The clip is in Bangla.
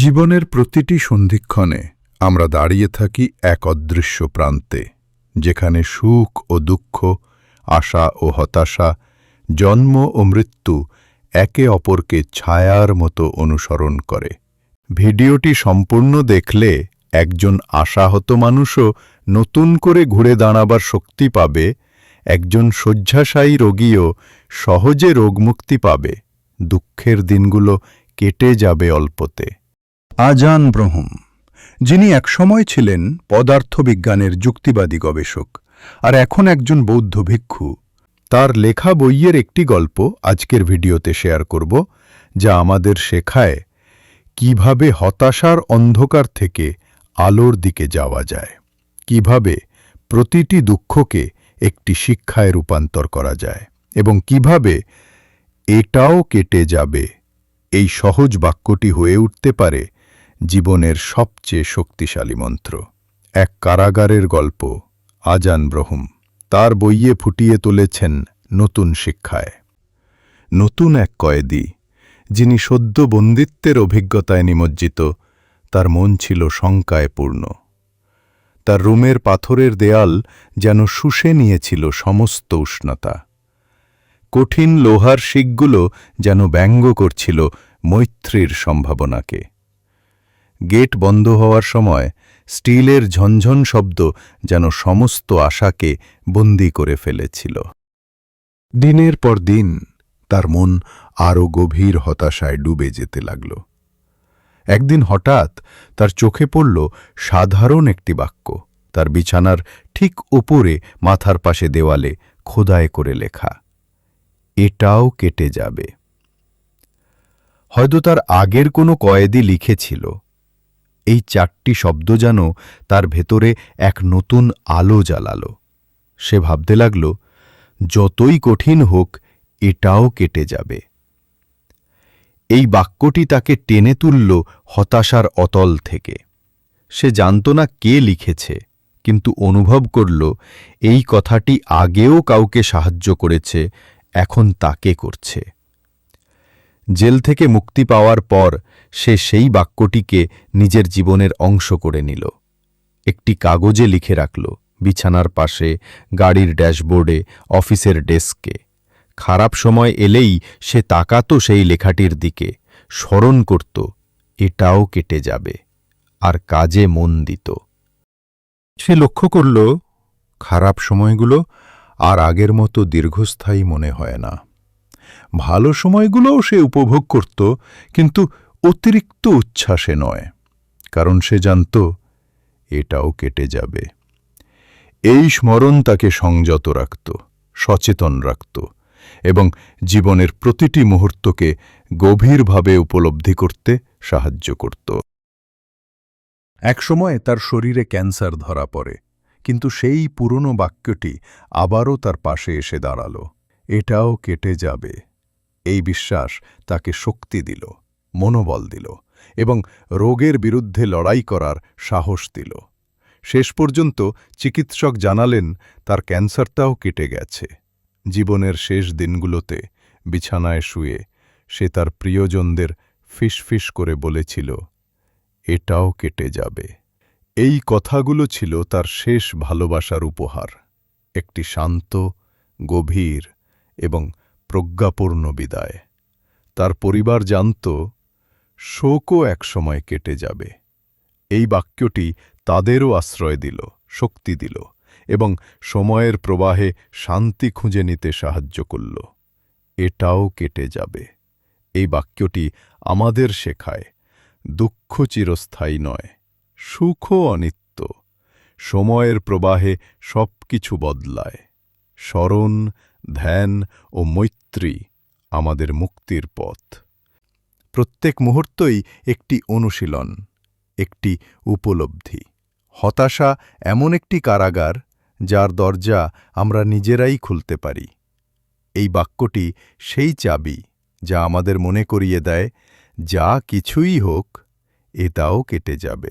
জীবনের প্রতিটি সন্ধিক্ষণে আমরা দাঁড়িয়ে থাকি এক অদৃশ্য প্রান্তে, যেখানে সুখ ও দুঃখ, আশা ও হতাশা, জন্ম ও মৃত্যু একে অপরকে ছায়ার মতো অনুসরণ করে। ভিডিওটি সম্পূর্ণ দেখলে একজন আশাহত মানুষও নতুন করে ঘুরে দাঁড়াবার শক্তি পাবে, একজন শয্যাশায়ী রোগীও সহজে রোগমুক্তি পাবে, দুঃখের দিনগুলো কেটে যাবে অল্পতে। আজান ব্রহম, যিনি একসময় ছিলেন পদার্থবিজ্ঞানের যুক্তিবাদী গবেষক আর এখন একজন বৌদ্ধ ভিক্ষু। তার লেখা বইয়ের একটি গল্প আজকের ভিডিওতে শেয়ার করব, যা আমাদের শেখায় কীভাবে হতাশার অন্ধকার থেকে আলোর দিকে যাওয়া যায়, কীভাবে প্রতিটি দুঃখকে একটি শিক্ষায় রূপান্তর করা যায় এবং কীভাবে এটাও কেটে যাবে, এই সহজ বাক্যটি হয়ে উঠতে পারে জীবনের সবচেয়ে শক্তিশালী মন্ত্র। এক কারাগারের গল্প, আজান ব্রহম। তার বইয়ে ফুটিয়ে তুলেছেন নতুন শিক্ষায়। নতুন এক কয়েদি, যিনি সদ্য বন্দিত্বের অভিজ্ঞতায় নিমজ্জিত, তার মন ছিল শঙ্কায় পূর্ণ। তার রুমের পাথরের দেয়াল যেন শুষে নিয়েছিল সমস্ত উষ্ণতা। কঠিন লোহার শিকগুলো যেন ব্যঙ্গ করছিল মৈত্রীর সম্ভাবনাকে। গেট বন্ধ হওয়ার সময় স্টিলের ঝনঝন শব্দ যেন সমস্ত আশাকে বন্দি করে ফেলেছিল। দিনের পর দিন তার মন আরও গভীর হতাশায় ডুবে যেতে লাগল। একদিন হঠাৎ তার চোখে পড়ল সাধারণ একটি বাক্য। তার বিছানার ঠিক উপরে মাথার পাশে দেওয়ালে খোদায় করে লেখা, এটাও কেটে যাবে। হয়তো তার আগের কোনো কয়েদি লিখেছিল এই চারটি শব্দ যেন তার ভেতরে এক নতুন আলো জ্বালাল। সে ভাবতে লাগল, যতই কঠিন হোক, এটাও কেটে যাবে। এই বাক্যটি তাকে টেনে তুলল হতাশার অতল থেকে। সে জানত না কে লিখেছে, কিন্তু অনুভব করল, এই কথাটি আগেও কাউকে সাহায্য করেছে, এখন তাকে করছে। জেল থেকে মুক্তি পাওয়ার পর সে সেই বাক্যটিকে নিজের জীবনের অংশ করে নিল। একটি কাগজে লিখে রাখল, বিছানার পাশে, গাড়ির ড্যাশবোর্ডে, অফিসের ডেস্কে। খারাপ সময় এলেই সে তাকাতো সেই লেখাটির দিকে, স্মরণ করত, এটাও কেটে যাবে, আর কাজে মন দিত। সে লক্ষ্য করল, খারাপ সময়গুলো আর আগের মতো দীর্ঘস্থায়ী মনে হয় না। ভালো সময়গুলোও সে উপভোগ করত, কিন্তু অতিরিক্ত উচ্ছ্বাসে নয়, কারণ সে জানত এটাও কেটে যাবে। এই স্মরণ তাকে সংযত রাখত, সচেতন রাখত এবং জীবনের প্রতিটি মুহূর্তকে গভীরভাবে উপলব্ধি করতে সাহায্য করত। একসময় তার শরীরে ক্যান্সার ধরা পড়ে, কিন্তু সেই পুরনো বাক্যটি আবারও তার পাশে এসে দাঁড়াল। এটাও কেটে যাবে। এই বিশ্বাস তাকে শক্তি দিল, মনোবল দিল এবং রোগের বিরুদ্ধে লড়াই করার সাহস দিল। শেষ পর্যন্ত চিকিৎসক জানালেন, তার ক্যান্সারটাও কেটে গেছে। জীবনের শেষ দিনগুলোতে বিছানায় শুয়ে সে তার প্রিয়জনদের ফিসফিস করে বলেছিল, এটাও কেটে যাবে। এই কথাগুলো ছিল তার শেষ ভালোবাসার উপহার, একটি শান্ত, গভীর এবং প্রজ্ঞাপূর্ণ বিদায়। তার পরিবার জানত, শোকও একসময় কেটে যাবে। এই বাক্যটি তাদেরও আশ্রয় দিল, শক্তি দিল এবং সময়ের প্রবাহে শান্তি খুঁজে নিতে সাহায্য করল। এটাও কেটে যাবে। এই বাক্যটি আমাদের শেখায়, দুঃখ চিরস্থায়ী নয়, সুখও অনিত্য, সময়ের প্রবাহে সব কিছু বদলায়। স্মরণ, ধ্যান ও মৈত্রী আমাদের মুক্তির পথ। প্রত্যেক মুহূর্তই একটি অনুশীলন, একটি উপলব্ধি। হতাশা এমন একটি কারাগার, যার দরজা আমরা নিজেরাই খুলতে পারি। এই বাক্যটি সেই চাবি যা আমাদের মনে করিয়ে দেয়, যা কিছুই হোক, এটাও কেটে যাবে।